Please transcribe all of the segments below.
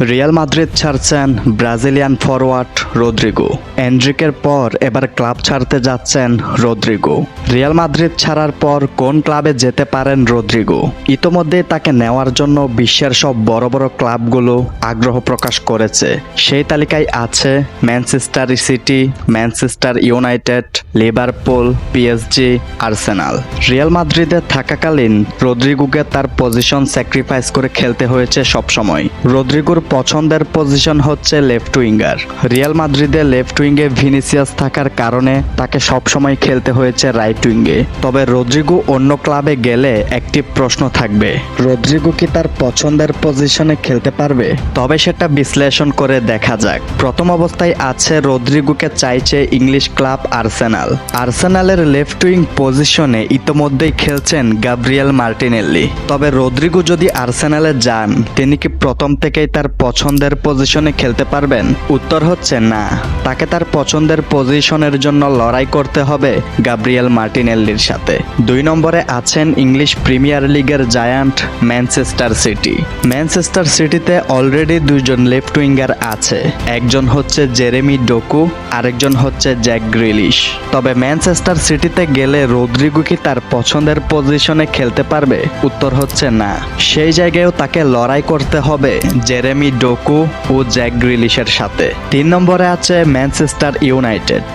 Real Madrid ছাড়ছেন Brazilian forward Rodrygo. এন্ড্রিকের পর এবার ক্লাব ছাড়তে যাচ্ছেন রদ্রিগো। রিয়াল মাদ্রিদ ছাড়ার পর কোন ক্লাবে যেতে পারেন রদ্রিগো? ইতোমধ্যে তাকে নেওয়ার জন্য বিশ্বের সব বড় বড় ক্লাবগুলো আগ্রহ প্রকাশ করেছে। সেই তালিকায় আছে Manchester City, Manchester United, Liverpool, PSG, Arsenal. Real মাদ্রিদে থাকাকালীন রদ্রিগোকে তার পজিশন স্যাক্রিফাইস করে খেলতে হয়েছে সবসময়। রদ্রিগোর পছন্দের পজিশন হচ্ছে লেফট উইঙ্গার রিয়াল মাদ্রিদে লেফট উইঙ্গে ভিনিসিয়াস থাকার কারণে তাকে সবসময় খেলতে হয়েছে রাইট উইঙ্গে তবে রদ্রিগো অন্য ক্লাবে গেলে একটি প্রশ্ন থাকবে, রদ্রিগো কি তার পছন্দের পজিশনে খেলতে পারবে? তবে সেটা বিশ্লেষণ করে দেখা যাক। প্রথম অবস্থায় আছে রদ্রিগোকে চাইছে ইংলিশ ক্লাব আর্সেনাল। আর্সেনালের লেফট উইং পজিশনে ইতোমধ্যেই খেলছেন গাব্রিয়েল মার্টিনেল্লি। তবে রদ্রিগো যদি আর্সেনালে যান, তিনি কি প্রথম থেকেই তার পছন্দের পজিশনে খেলতে পারবেন? উত্তর হচ্ছে না। তাকে তার পছন্দের পজিশনের জন্য লড়াই করতে হবে গাব্রিয়েল মার্টিনেল্লির সাথে। দুই নম্বরে আছেন ইংলিশ প্রিমিয়ার লিগের জায়ান্ট ম্যানচেস্টার সিটি। ম্যানচেস্টার সিটিতে অলরেডি দুইজন লেফট উইঙ্গার আছে। একজন হচ্ছে জেরেমি ডোকু, আরেকজন হচ্ছে জ্যাক গ্রিলিশ। তবে ম্যানচেস্টার সিটিতে গেলে রদ্রিগো কি তার পছন্দের পজিশনে খেলতে পারবে? উত্তর হচ্ছে না। সেই জায়গায়ও তাকে লড়াই করতে হবে জেরেমি ডোকু ও জ্যাক গ্রিলিশের সাথে। তিন নম্বরে আছে ম্যানচেস্টার ইউনাইটেড।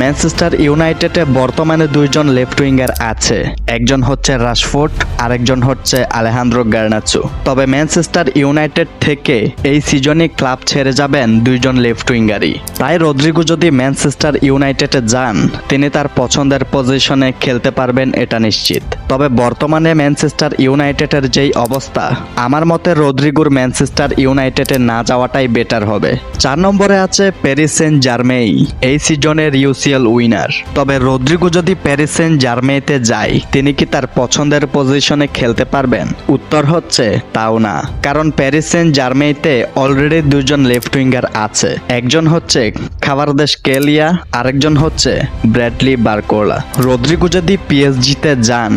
ম্যানচেস্টার ইউনাইটেডে বর্তমানে দুইজন লেফট উইঙ্গার আছে। একজন হচ্ছে রাশফোর্ড, আরেকজন হচ্ছে আলেহান্দ্রো গার্নাচো। তবে ম্যানচেস্টার ইউনাইটেড থেকে এই সিজনে ক্লাব ছেড়ে যাবেন দুইজন লেফট উইঙ্গারই। তাই রদ্রিগো যদি ম্যানচেস্টার ইউনাইটেডে যান, তিনি তার পছন্দের পজিশনে খেলতে পারবেন এটা নিশ্চিত। তবে বর্তমানে ম্যানচেস্টার ইউনাইটেডের যেই অবস্থা, আমার মতে রদ্রিগোর ম্যানচেস্টার ইউনাইটেডে না যাওয়াটাই বেটার হবে। চার নম্বরে আছে প্যারিস সেন্ট জার্মেই এই সিজনের ইউসিএল উইনার তবে রদ্রিগো যদি প্যারিসেন জার্মেতে যায়, তিনি কি তার পছন্দের পজিশনে খেলতে পারবেন? উত্তর হচ্ছে তাও না। কারণ প্যারিসেন জার্মেতে অলরেডি দুজন লেফট উইঙ্গার আছে। একজন হচ্ছে খাবারদেশ কেলিয়া, আরেকজন হচ্ছে ব্র্যাডলি বারকোলা। রদ্রিগো যদি পিএসজিতে যান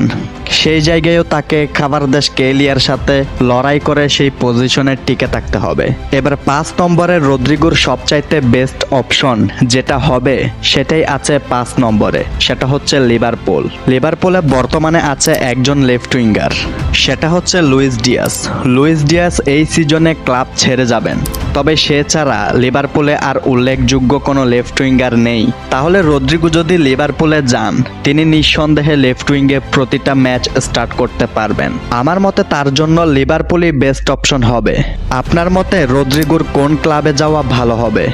সেই জায়গায়ও তাকে খাবার দেশ কেলিয়ার সাথে লড়াই করে সেই পজিশনে টিকে থাকতে হবে। এবার পাঁচ নম্বরে রদ্রিগোর সবচাইতে বেস্ট অপশন যেটা হবে, সেটাই আছে পাঁচ নম্বরে। সেটা হচ্ছে লিভারপুল। লিভারপুলে বর্তমানে আছে একজন লেফট উইঙ্গার সেটা হচ্ছে লুইস ডিয়াস। লুইস ডিয়াস এই সিজনে ক্লাব ছেড়ে যাবেন। তবে সে ছাড়া লিভারপুলে আর উল্লেখযোগ্য কোনো লেফট উইঙ্গার নেই। তাহলে রদ্রিগু যদি লিভারপুলে যান, তিনি নিঃসন্দেহে লেফট উইঙ্গে প্রতিটা ম্যাচ স্টার্ট করতে পারবেন। আমার মতে তার জন্য লিভারপুলই বেস্ট অপশন হবে। আপনার মতে রদ্রিগোর কোন ক্লাবে যাওয়া ভালো হবে?